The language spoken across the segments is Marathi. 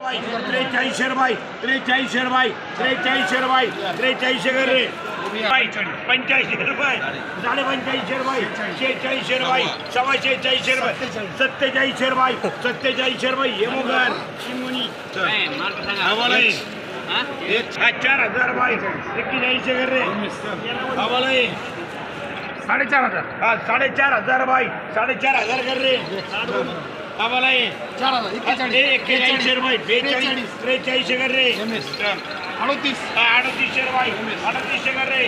बाई त्रेचाळीसशे रुपये त्रेचाळीसशे रुपये त्रेचाळीसशे रुपये त्रेचाळीसशे कर रे. बाई पंच्याऐंशी रुपये साडे शेहेचाळीसशे रुपये सव्वा शिंगुनी आम्हाला हे. हे हा चार हजार कर रे. आम्हाला. साडेचार हजार. हा साडेचार हजार रुपये. साडेचार हजार कर रे. आम्हाला हे. चार हजार हे एक्केचाळीस रुपये बेचाळीस त्रेचाळीसशे कर रे. अडतीस. अडतीसशे रुपये अडतीसशे कर रे.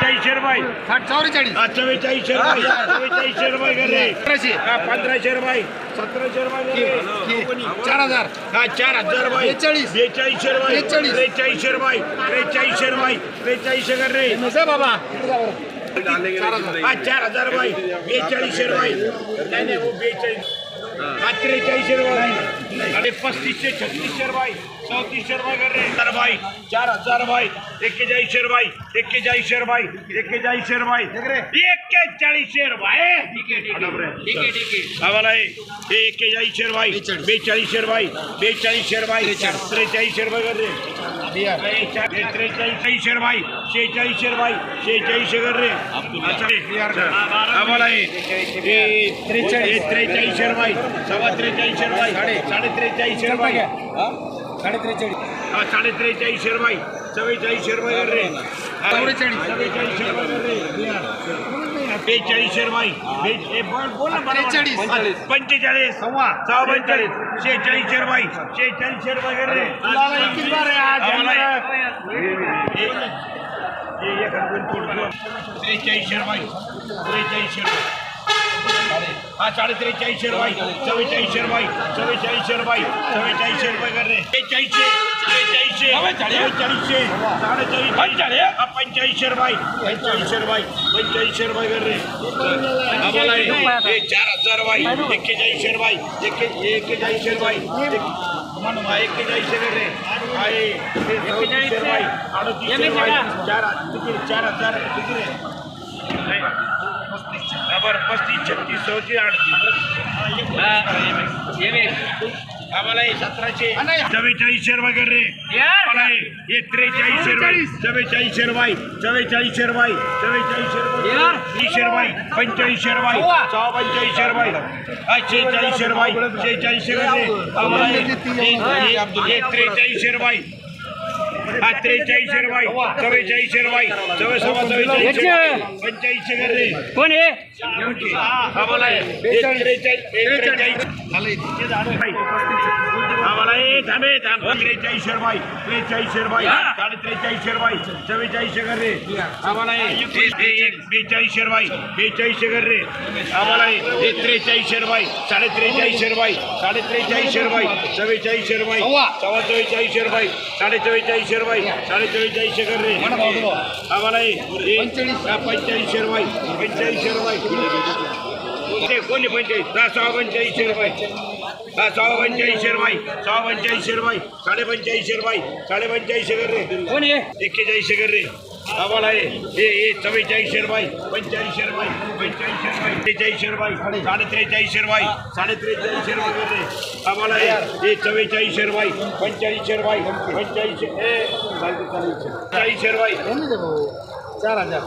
चाळीसशे रुपये साठ चौवेचाळीस. हा, चव्वेचाळीसशे रुपये चव्वेचाळीसशे रुपये कर रे. अकराशे हा पंधराशे रुपये सतराशे रुपये कर रे. चार हजार. हा चार हजार रुपये बेचाळीस. रुपये बेचाळीस. त्रेचाळीसशे रुपये त्रेचाळीसशे रुपये त्रेचाळीसशे कर रे. नसे बाबा. हा चार हजार रुपये बेचाळीसशे रुपये नाही नाही हो बेचाळीस. हा त्रेचाळीसशे रुपये आणि पस्तीसशे छत्तीसशे रुपये चौतीसशे रुपये कर रे. हजार बाई चार हजार बाई एक्केचाळीसशे रुपये एक्केचाळीसशे रुपये एक्केचाळीसशे रुपये. एक्केचाळीसशे रुपये. आम्हाला हे हे एक्केचाळीसशे रुपये बेचाळीसशे रुपये बेचाळीसशे रुपये त्रेचाळीसशे रुपये कर रे. हे त्रेचाळीसशे रुपये शेहेचाळीसशे रुपये शेहेचाळीसशे कर रे. आम्हाला हे त्रेचाळीस हे त्रेचाळीसशे रुपये सव्वा त्रेचाळीसशे रुपये साडे साडे त्रेचाळीसशे रुपये साडे त्रेचाळीस हा? साडे त्रेचाळीसशे रुपये चव्वेचाळीसशे रुपये कर रे हा, चव्वेचाळीस. चव्वेचाळीसशे रुपये कर रे बेचाळीसशे रुपये बे- हे बोल ना. त्रेचाळीस. पंचेचाळीस. सव्वा. सव्वा पंचेचाळीस शेहेचाळीसशे रुपये शेहेचाळीसशे रुपये कर रे बार आहे आज. आम्हाला हा साडे त्रेचाळीसशे रुपये चव्वेचाळीसशे रुपये चव्वेचाळीसशे रुपये चव्वेचाळीसशे रुपये कर रे बेचाळीसशे साडेचाळीस हा पंच्याऐंशी रुपये पंच्याऐंशी रुपये. पंच्याऐंशी रुपये कर आम्हाला हे- चार हजार बाई एक्केचाळीस शेरबाई एक्केचाळीस शेरबाई रुपये. एक- म्हणून हा एक्केचाळीसशे रे हा चार किती चार. हजार किती रे बरं पस्तीस छत्तीस चौतीस अडतीस आम्हाला हे सतराशे चव्वेचाळीसशे रुपये कर रे आम्हाला हे हे त्रेचाळीसशे रुपये चव्वेचाळीसशे रुपये चव्वेचाळीसशे रुपये चव्वेचाळीसशे रुपये तीसशे रुपये पंच्याऐंशी रुपये सहा हा शेहेचाळीसशे रुपये शेहेचाळीसशे कर रे आम्हाला हे- हे- हे- हे त्रेचाळीसशे रुपये हा त्रेचाळीसशे रुपये चव्वेचाळीसशे रुपये चव्वे सव्वा चव्वेचाळीसशे रुपये. पंच्याऐंशी कर रे कोण आहे आम्हाला हे त्रेचाळीस त्रेचाळीस. आम्हाला हे थांबे थांब. त्रेचाळीसशे रुपये त्रेचाळीसशे रुपये साडे त्रेचाळीसशे रुपये चव्वेचाळीसशे कर रे. आम्हाला हे हे- हे एक बेचाळीसशे रुपये बेचाळीसशे कर रे. आम्हाला त्रेचाळीसशे रुपये साडे त्रेचाळीसशे रुपये साडे त्रेचाळीसशे रुपये चव्वेचाळीसशे रुपये सव्वा चव्वेचाळीसशे रुपये साडे चव्वेचाळीसशे रुपये साडे चव्वेचाळीसशे कर रे. आम्हाला रुपये पंच्याऐंशी रुपये ते कोणी पंचाळीस? दहा सहा पंच्याऐंशी रुपये हा सहा पंच्याऐंशी रुपये सहा पंच्याऐंशी रुपये साडे पंच्याऐंशी रुपये साडे पंच्याऐंशी कर रे. कोण? आहे एक्केचाळीसशे कर रे. आम्हाला हे हे चव्वेचाळीसशे रुपये पंच्याऐंशी रुपये पंच्याऐंशी रुपये त्रेचाळीसशे रुपये साडे त्रेचाळीसशे रुपये साडे त्रेचाळीसशे रुपये कर रे आम्हाला हे चव्वेचाळीसशे रुपये पंच्याऐंशी रुपये पंच्याऐंशी हे चाळीसशे रुपये चार हजार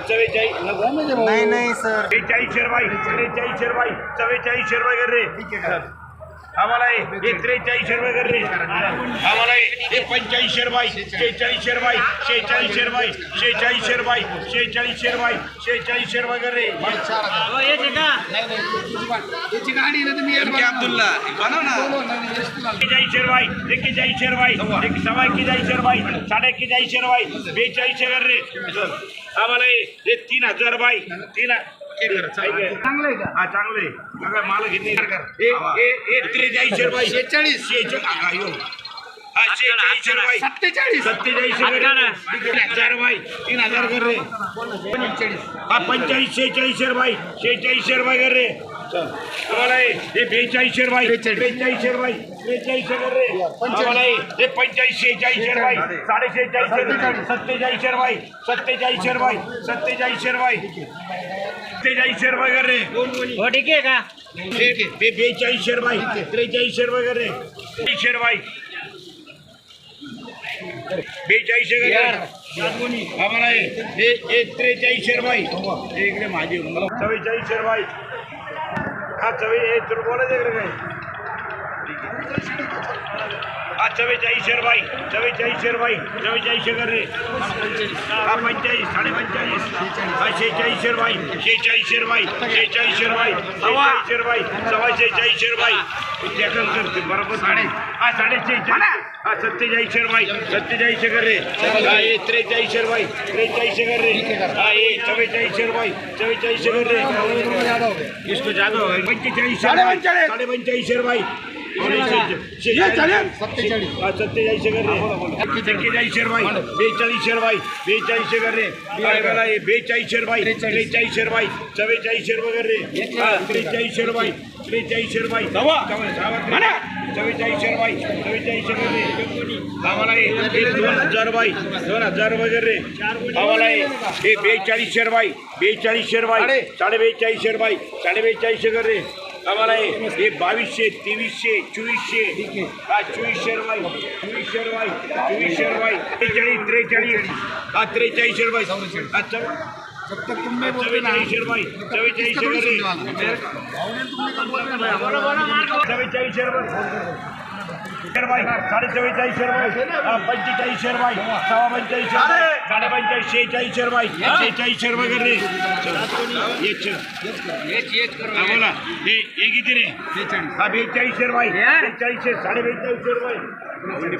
चव्वेचाळीस. नाही नाही सर. बेचाळीसशे रुपये त्रेचाळीसशे रुपये चव्वेचाळीसशे रुपये कर रे. आम्हाला हे त्रेचाळीसशे रुपये कर रे आम्हाला हे हे पंच्याऐंशी रुपये शेहेचाळीसशे रुपये शेहेचाळीसशे रुपये शेहेचाळीसशे रुपये शेहेचाळीसशे रुपये शेहेचाळीसशे रुपये कर रे हो, येते का? त्याची गाडी ना तुम्ही अब्दुल्ला बनव ना. एक्केचाळीसशे रुपये एक्केचाळीसशे रुपये एक सव्वा एक्केचाळीसशे रुपये साडे एक्केचाळीसशे रुपये बेचाळीसशे कर रे आम्हाला हे तीन हजार रुपये तीन चांगलं आहे का? हा चांगलं आहे. मला घेतली रुपये. शेहेचाळीस. शेहेचाळीस. रुपये. सत्तेचाळीस. सत्तेचाळीस हजार बाई. तीन हजार कर रे. हा पंचेचाळीस शेहेचाळीस रुपये. शेहेचाळीस रुपये कर रे. आम्हाला हे हे बेचाळीस रुपये बेचाळीस रुपये बेचाळीस कर रे। आम्हाला हे हे पंचेचाळीस शेहेचाळीस रुपये साडे शेहेचाळीस रुपये सत्तेचाळीस रुपये सत्तेचाळीस रुपये सत्तेचाळीस रुपये सत्तेचाळीस रुपये कर रे। हो ठीक आहे का? हे। हे। बेचाळीस रुपये त्रेचाळीस रुपये कर रे। तीनशे रुपये बेचाळीस आम्हाला हे हे त्रेचाळीस रुपये हे इकडे माझी चव्वेचाळीस रुपये हा चव्वे हे तुला बोलायचं इकडे काय हा चव्वेचाळीस रुपये चव्वेचाळीस रुपये चव्वेचाळीस कर रे. हा पंचेचाळीस साडे पंचेचाळीस हा शेहेचाळीस रुपये शेहेचाळीस रुपये शेहेचाळीस रुपये शेहेचाळीस रुपये सव्वा शेहेचाळीस त्याकडे करते बरोबर. साडे हा साडे शेहेचाळीस हा सत्तेचाळीस रुपये सत्तेचाळीस रे. हा हे त्रेचाळीस रुपये त्रेचाळीस रे. हा हे चव्वेचाळीस रुपये चव्वेचाळीस कर रे. इसको ज्यादा होगा पंचेचाळीस रुपये साडे पंचेचाळीस सत्तेचाळीस सत्तेचाळीस कर रे एक्केचाळीस रुपये बेचाळीस रुपये बेचाळीस कर रे हे बेचाळीस रुपये त्रेचाळीस रुपये चव्वेचाळीस कर रे हा, त्रेचाळीस रुपये त्रेचाळीस रुपये चव्वेचाळीस रुपये चव्वेचाळीस कर रे आम्हाला हे हे दोन हजार रुपये दोन हजार कर रे आम्हाला हे हे बेचाळीसशे रुपये बेचाळीसशे रुपये साडे बेचाळीसशे रुपये साडे बेचाळीसशे कर रे आम्हाला हे हे बावीसशे तेवीसशे चोवीसशे हा चोवीसशे रुपये चोवीसशे रुपये चोवीसशे रुपये त्रेचाळीस त्रेचाळीस हा त्रेचाळीसशे रुपये हा चव- चव्वेचाळीसशे रुपये चव्वेचाळीसशे कर रे चव्वेचाळीसशे रुपये रुपये साडे चव्वेचाळीसशे रुपये हा, पंचेचाळीसशे रुपये सव्वा पंचेचाळीसशे रुपये साडे पंचेचाळीस शेहेचाळीसशे रुपये शेहेचाळीसशे रुपये कर रे ये चल. हा, बोला. हे हे किती रे? हा बेचाळीसशे रुपये बेचाळीसशे साडे बेचाळीसशे रुपये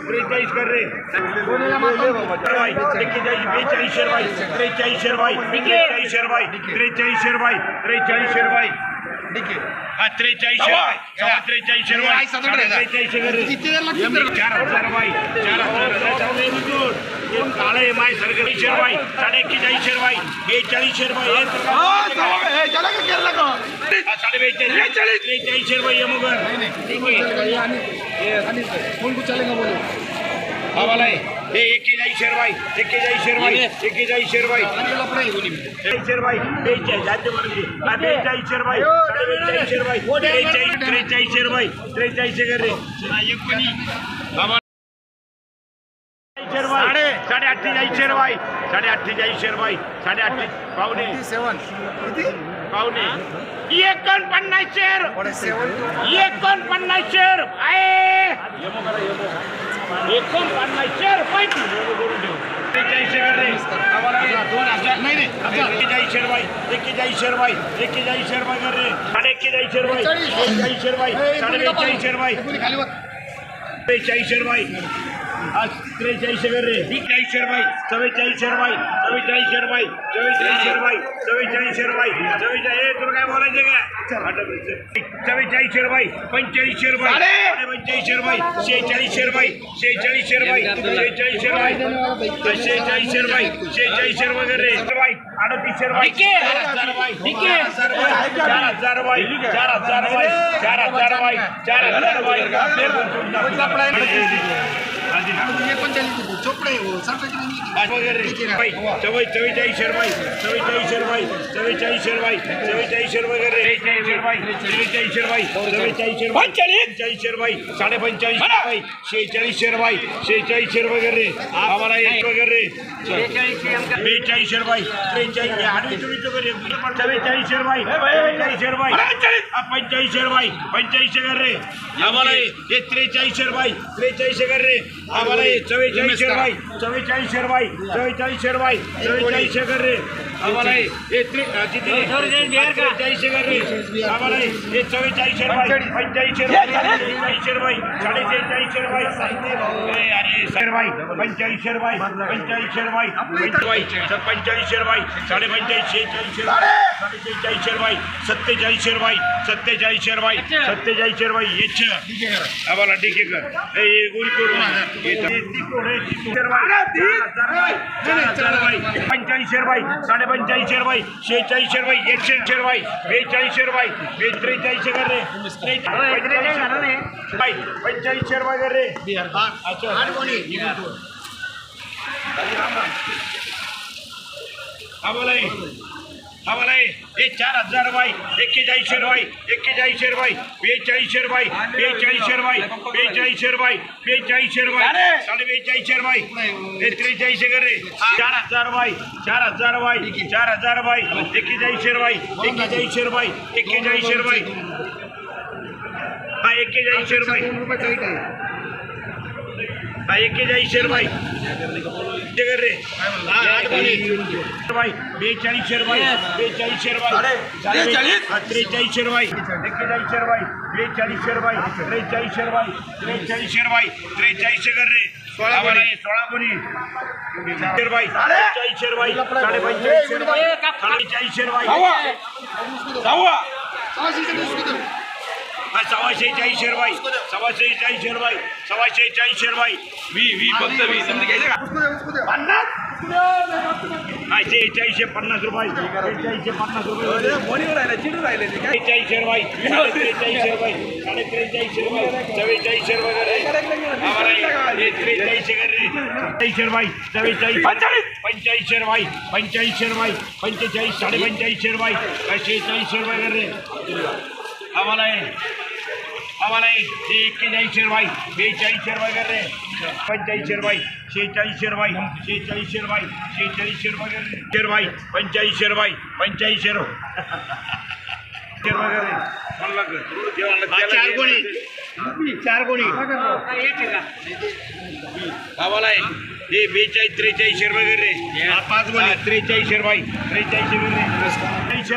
त्रेचाळीस कर रे रुपये एक्केचाळीस बेचाळीसशे रुपये त्रेचाळीसशे रुपये त्रेचाळीसशे रुपये त्रेचाळीसशे रुपये त्रेचाळीसशे रुपये हा कर रे चार हजार रुपये. चार हजार हे. काळे माय सरकारी रुपये. साडे एक्केचाळीसशे रुपये. बेचाळीसशे रुपये. हे साडे बेचाळीस. हा मला हे हे एक्केचाळीसशे रुपये एक्केचाळीसशे रुपये चाळीसशे रुपये बेचाळीस साडे बेचाळीसशे रुपये त्रेचाळीस हा, एक कोणी हा, मला- साडे साडे अठ्ठेचाळीसशे रुपये साडे अठ्ठेचाळीसशे रुपये साडे अठ्ठे पावणे. पावणे. एकोणपन्नास शेर. एकोणपन्नास शेर. आहे. एकोणपन्नास शेर त्रेचाळीसशे कर रे आम्हाला हे दोन हजार नाही रे. एक्केचाळीसशे रुपये एक्केचाळीसशे रुपये एक्केचाळीसशे रुपये कर रे साडे एक्केचाळीसशे रुपये बेचाळीसशे रुपये साडे बेचाळीसशे रुपये बेचाळीसशे रुपये आज त्रेचाळीसशे कर रे बेचाळीसशे रुपये चव्वेचाळीसशे रुपये चव्वेचाळीसशे रुपये चव्वेचाळीसशे रुपये चव्वेचाळीसशे रुपये चव्वेचाळीस हे तुला काय बोलायचं का चव्वेचाळीसशे रुपये पंचेचाळीसशे रुपये साडे पंचेचाळीसशे रुपये शेहेचाळीसशे रुपये शेहेचाळीसशे रुपये शेहेचाळीसशे रुपये शेहेचाळीसशे रुपये शेहेचाळीसशे रुपये कर रे रुपये अडतीसशे रुपये चार हजार रुपये चार हजार रुपये चार हजार रुपये चार हजार रुपये चार हजार रुपये चार हजार रुपये चव्वेचाळीसशे रुपये चव्वेचाळीसशे रुपये चव्वेचाळीस रुपये चव्वेचाळीसशे रुपये कर रे त्रेचाळीसशे रुपये चव्वेचाळीसशे रुपये पंचेचाळीसशे रुपये साडे पंचेचाळीस रुपये शेहेचाळीसशे रुपये शेहेचाळीसशे रुपये कर रे आम्हाला एक रुपये कर रे बेचाळीसशे रुपये त्रेचाळीस आडवी चुरी कर रे चव्वेचाळीसशे रुपये चव्वेचाळीसशे रुपये हा, पंचेचाळीसशे रुपये पंचेचाळीसशे कर रे आम्हाला हे हे त्रेचाळीसशे रुपये त्रेचाळीसशे कर रे. आम्हाला हे चव्वेचाळीसशे रुपये चव्वेचाळीसशे रुपये चव्वेचाळीसशे रुपये चव्वेचाळीसशे कर रे आम्हाला हे- हे आम्हाला हे- हे रुपये रुपये रुपये रुपये पंच्याऐंशी रुपये पंचेचाळीस पंच्याऐंशी रुपये साडे पंच्याऐंशी शेहेचाळीसशे रुपये साडेसेहेचाळीसशे रुपये सत्तेचाळीसशे रुपये सत्तेचाळीसशे रुपये सत्तेचाळीसशे रुपये येच आम्हाला ठीक आहे हे हे हे हे पंच्याऐंशी रुपये साडे पंच्याऐंशी रुपये शेहेचाळीसशे रुपये एकशे ऐंशी रुपये बेचाळीसशे रुपये बे त्रेचाळीसशे कर रे. पंच्याऐंशी रुपये कर रे आम्हाला आम्हाला हे चार हजार रुपये एक्केचाळीसशे रुपये एक्केचाळीसशे रुपये बेचाळीसशे रुपये बेचाळीसशे रुपये बेचाळीसशे रुपये बेचाळीसशे रुपये साडे बेचाळीसशे रुपये हे त्रेचाळीसशे कर रे. चार हजार रुपये चार हजार रुपये चार हजार रुपये एक्केचाळीसशे रुपये एक्केचाळीसशे रुपये एक्केचाळीसशे रुपये हा एक्केचाळीसशे रुपये एक्केचाळीसशे रुपये ते कर रे. रुपये बेचाळीसशे रुपये बेचाळीसशे रुपये त्रेचाळीस? त्रेचाळीसशे रुपये एक्केचाळीसशे रुपये बेचाळीसशे रुपये त्रेचाळीसशे रुपये त्रेचाळीसशे रुपये त्रेचाळीसशे कर रे. सोळा गुणी. सोळा गुणी. रुपये बेचाळीसशे रुपये साडे पंचेचाळीसशे रुपये साडेचाळीसशे रुपये सव्वा हा, सव्वाशे चाळीसशे रुपये सव्वाशे चाळीसशे रुपये सव्वाशे चाळीसशे रुपये वी वी फक्त वी समजा घ्यायचं का पन्नास हा शेहेचाळीसशे पन्नास रुपये शेहेचाळीसशे पन्नास रुपये मोडीवर राहिले चिडून राहिले ते काय त्रेचाळीसशे रुपये साडे. आम्हाला हे त्रेचाळीसशे कर रे त्रेचाळीसशे रुपये चव्वेचाळीस पंचेचाळीस. पंच्याऐंशी रुपये पंच्याऐंशी रुपये पंचेचाळीस साडे शेहेचाळीसशे रुपये कर रे आम्हाला आम्हाला एक्केचाळीसशे रुपये बेचाळीसशे रुपये कर रे. पंच्याऐंशी रुपये शेहेचाळीसशे रुपये शेहेचाळीसशे रुपये शेहेचाळीसशे रुपये कर रे. शे रुपये पंच्याऐंशी रुपये पंच्याऐंशी रुपये शे रुपये कर. चार कोणी चार कोणी आम्हाला हे बेचाळीस त्रेचाळीसशे रुपये कर रे. हा, पाच कोणी हा, त्रेचाळीसशे रुपये त्रेचाळीसशे कर रे. त्रेचाळीसशे